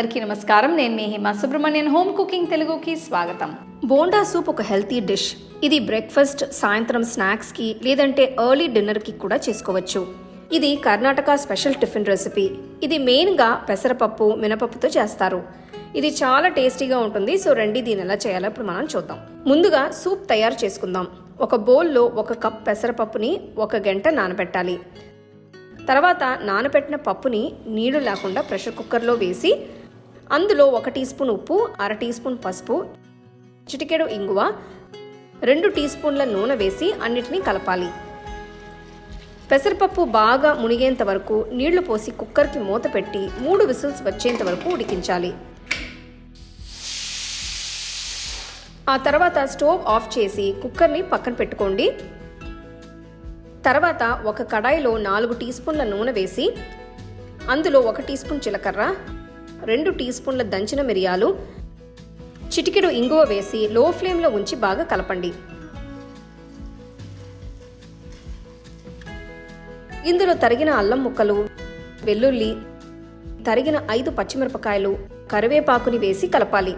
అందరికీ నమస్కారం. నేను మీ హిమా సుబ్రహ్మణ్యన్. హోమ్ కుకింగ్ తెలుగుకి స్వాగతం. బోండా సూప్ ఒక హెల్తీ డిష్. ఇది బ్రేక్ఫాస్ట్ సాయంత్రం స్నాక్స్కి లేదంటే ఎర్లీ డిన్నర్కి కూడా చేసుకోవచ్చు. ఇది కర్ణాటక స్పెషల్ టిఫిన్ రెసిపీ. ఇది మెయిన్గా పెసరపప్పు మినపప్పుతో చేస్తారు. ఇది చాలా టేస్టీగా ఉంటుంది. సో రండి దీని ఎలా చేయాలో ఇప్పుడు మనం చూద్దాం. ముందుగా సూప్ తయారు చేసుకుందాం. ఒక బౌల్లో ఒక కప్ పెసరపప్పుని ఒక గంట నానబెట్టాలి. తర్వాత నానబెట్టిన పప్పుని నీళ్ళు లేకుండా ప్రెషర్ కుక్కర్లో వేసి అందులో ఒక టీ స్పూన్ ఉప్పు అర టీ స్పూన్ పసుపు చిటికెడు ఇంగువ రెండు టీ స్పూన్ల నూనె వేసి అన్నిటినీ కలపాలి. పెసరపప్పు బాగా మునిగేంత వరకు నీళ్ళు పోసి కుక్కర్కి మూత పెట్టి మూడు విసిల్స్ వచ్చేంత వరకు ఉడికించాలి. ఆ తర్వాత స్టవ్ ఆఫ్ చేసి కుక్కర్ని పక్కన పెట్టుకోండి. తర్వాత ఒక కడాయిలో నాలుగు టీ స్పూన్ల నూనె వేసి అందులో ఒక టీ స్పూన్ జీలకర్ర రెండు టీ స్పూన్ల దంచిన మిరియాలు చిటికెడు ఇంగువ వేసి లో ఫ్లేమ్లో ఉంచి బాగా కలపండి. ఇందులో తరిగిన అల్లం ముక్కలు వెల్లుల్లి తరిగిన ఐదు పచ్చిమిరపకాయలు కరివేపాకుని వేసి కలపాలి.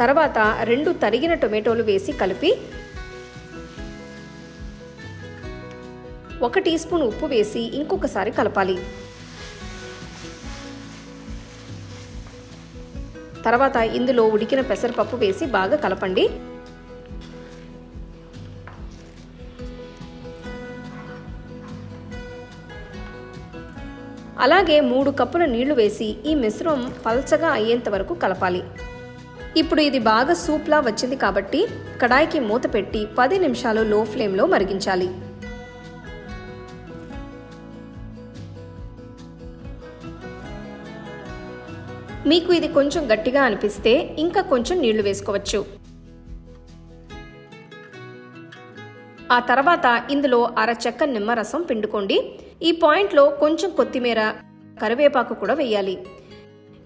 తర్వాత రెండు తరిగిన టొమాటోలు వేసి కలిపి ఒక టీ స్పూన్ ఉప్పు వేసి ఇంకొకసారి కలపాలి. తర్వాత ఇందులో ఉడికిన పెసరపప్పు వేసి బాగా కలపండి. అలాగే మూడు కప్పుల నీళ్ళు వేసి ఈ మిశ్రమం పల్చగా అయ్యేంత వరకు కలపాలి. ఇప్పుడు ఇది బాగా సూప్లా వచ్చింది కాబట్టి కడాయికి మూత పెట్టి పది నిమిషాలు లో ఫ్లేమ్లో మరిగించాలి. మీకు ఇది కొంచెం గట్టిగా అనిపిస్తే ఇంకా కొంచెం నీళ్ళు వేసుకోవచ్చు. ఆ తర్వాత ఇందులో అర చెక్క నిమ్మరసం పిండుకోండి. ఈ పాయింట్లో కొంచెం కొత్తిమీర కరివేపాకు కూడా వేయాలి.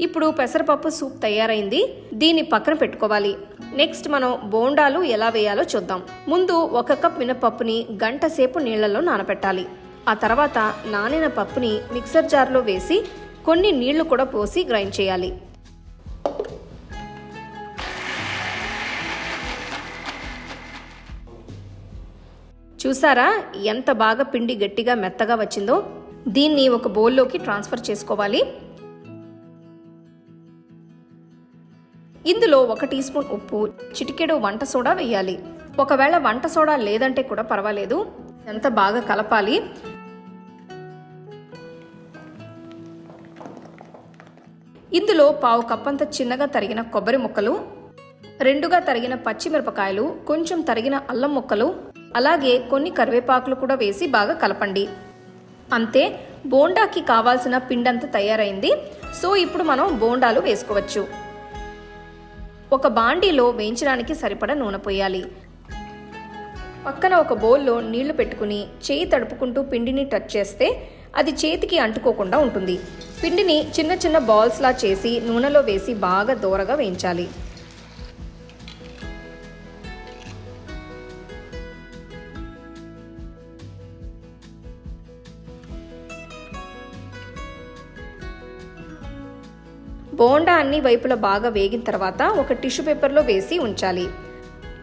ఇప్పుడు పెసరపప్పు సూప్ తయారైంది. దీన్ని పక్కన పెట్టుకోవాలి. నెక్స్ట్ మనం బోండాలు ఎలా వేయాలో చూద్దాం. ముందు ఒక కప్ మినపప్పుని గంట సేపు నీళ్ళలో నానబెట్టాలి ఆ తర్వాత నానిన పప్పుని మిక్సర్ జార్లో వేసి కొన్ని నీళ్ళు కూడా పోసి గ్రైండ్ చేయాలి. చూసారా? ఎంత బాగా పిండి గట్టిగా మెత్తగా వచ్చిందో? దీన్ని ఒక బౌల్లోకి ట్రాన్స్ఫర్ చేసుకోవాలి. ఇందులో ఒక టీ స్పూన్ ఉప్పు చిటికెడు వంట సోడా వేయాలి. ఒకవేళ వంట సోడా లేదంటే కూడా పర్వాలేదు. ఎంత బాగా కలపాలి? ఇందులో పావు కప్పంత చిన్నగా తరిగిన కొబ్బరి ముక్కలు రెండుగా తరిగిన పచ్చిమిరపకాయలు కొంచెం తరిగిన అల్లం ముక్కలు అలాగే కొన్ని కరివేపాకులు కూడా వేసి బాగా కలపండి. అంతే బోండాకి కావాల్సిన పిండంతా తయారైంది. సో ఇప్పుడు మనం బోండాలు వేసుకోవచ్చు. ఒక బాండీలో వేయించడానికి సరిపడా నూనె పోయాలి. పక్కన ఒక బౌల్లో నీళ్ళు పెట్టుకుని చేయి తడుపుకుంటూ పిండిని టచ్ చేస్తే అది చేతికి అంటుకోకుండా ఉంటుంది. పిండిని చిన్న చిన్న బాల్స్లా చేసి నూనెలో వేసి బాగా దూరగా వేయించాలి. బోండా అన్ని వైపులా బాగా వేగిన తర్వాత ఒక టిష్యూ పేపర్లో వేసి ఉంచాలి.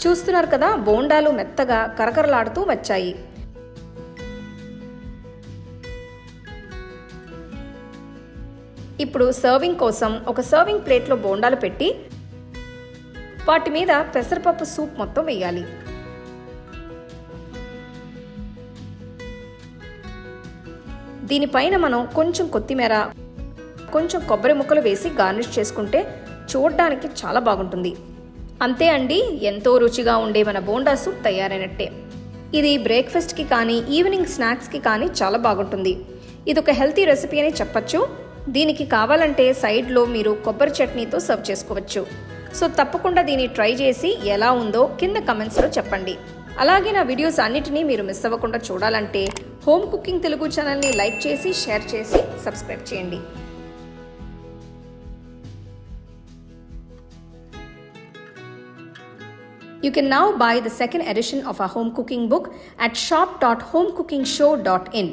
చూస్తున్నారు కదా బోండాలు మెత్తగా కరకరలాడుతూ వచ్చాయి. ఇప్పుడు సర్వింగ్ కోసం ఒక సర్వింగ్ ప్లేట్లో బోండాలు పెట్టి వాటి మీద పెసరపప్పు సూప్ మొత్తం వేయాలి. దీనిపైన మనం కొంచెం కొత్తిమీర కొంచెం కొబ్బరి ముక్కలు వేసి గార్నిష్ చేసుకుంటే చూడడానికి చాలా బాగుంటుంది. అంతే అండి ఎంతో రుచిగా ఉండే మన బోండా సూప్ తయారైనట్టే. ఇది బ్రేక్ఫాస్ట్కి కానీ ఈవినింగ్ స్నాక్స్కి కానీ చాలా బాగుంటుంది. ఇది ఒక హెల్తీ రెసిపీ అని చెప్పచ్చు. దీనికి కావాలంటే సైడ్లో మీరు కొబ్బరి చట్నీతో సర్వ్ చేసుకోవచ్చు. సో తప్పకుండా దీన్ని ట్రై చేసి ఎలా ఉందో కింద కమెంట్స్లో చెప్పండి. అలాగే నా వీడియోస్ అన్నిటినీ మీరు మిస్ అవ్వకుండా చూడాలంటే హోమ్ కుకింగ్ తెలుగు ఛానల్ని లైక్ చేసి షేర్ చేసి సబ్స్క్రైబ్ చేయండి. You can now buy the second edition of our home cooking book at shop.homecookingshow.in.